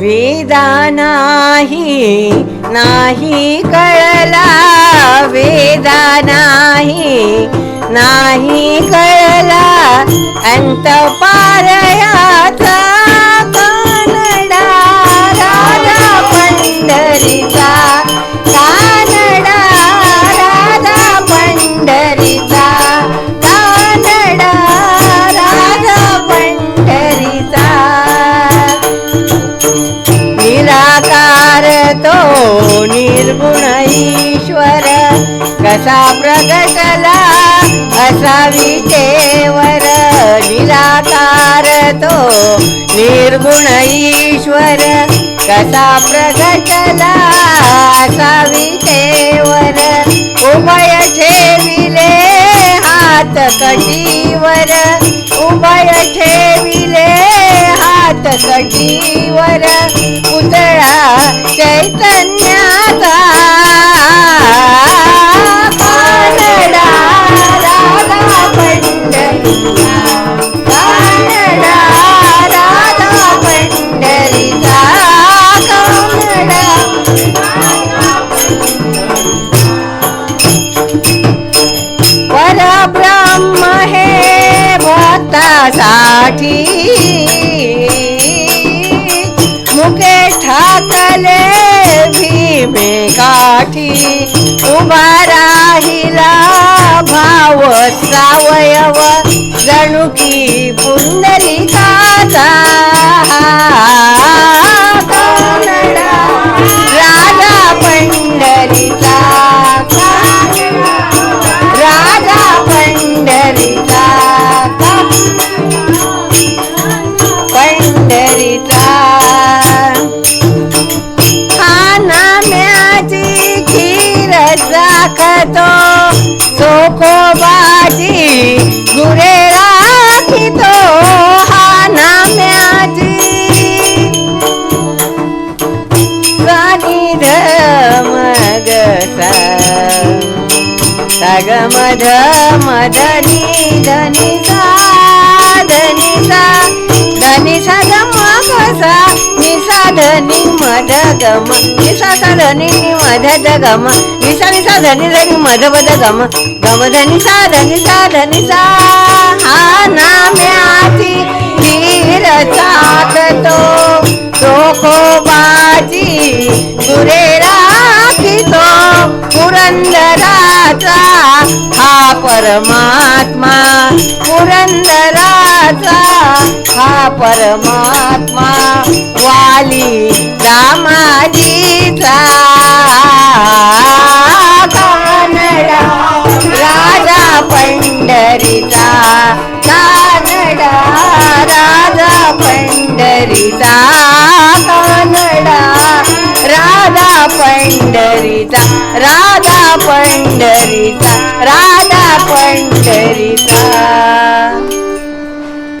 वेदा नाही नाही कळला. वेदा नाही नाही कळला. अंत पारया तो निर्गुण ईश्वर कसा प्रगटला असा विटेवर निराकार तो निर्गुण ईश्वर कसा प्रगटला असा विटेवर उभय ठेविले हात कटीवर उभय ठे सखीवर पुतळा चैतन्याचा. कानडा परब्रह्म हे भक्तासाठी भीमे काठी उभारा दाखतो चोखोबाची गुरे राखितो हा नाम्याची मग सग मध मदनी धनी सा धनी सा धनी सा गम निसा धनी मध गम निसा सा धनी मध गम निसा निसा धनी धनी मध बद गम गम धनी सा. धनी सा धनी सा हा नाम्याची धीर चाकतो चोखोबाची गुरे राखितो पुरंदराचा हा परमात्मा. पुरंदरा पुरंदराचा हा परमात्मा वाली दामाजीचा कानडा राजा पंढरीचा कानडा राजा पंढरीचा कानडा राधा पंढरीचा राधा पंढरीचा राधा पंढरीचा.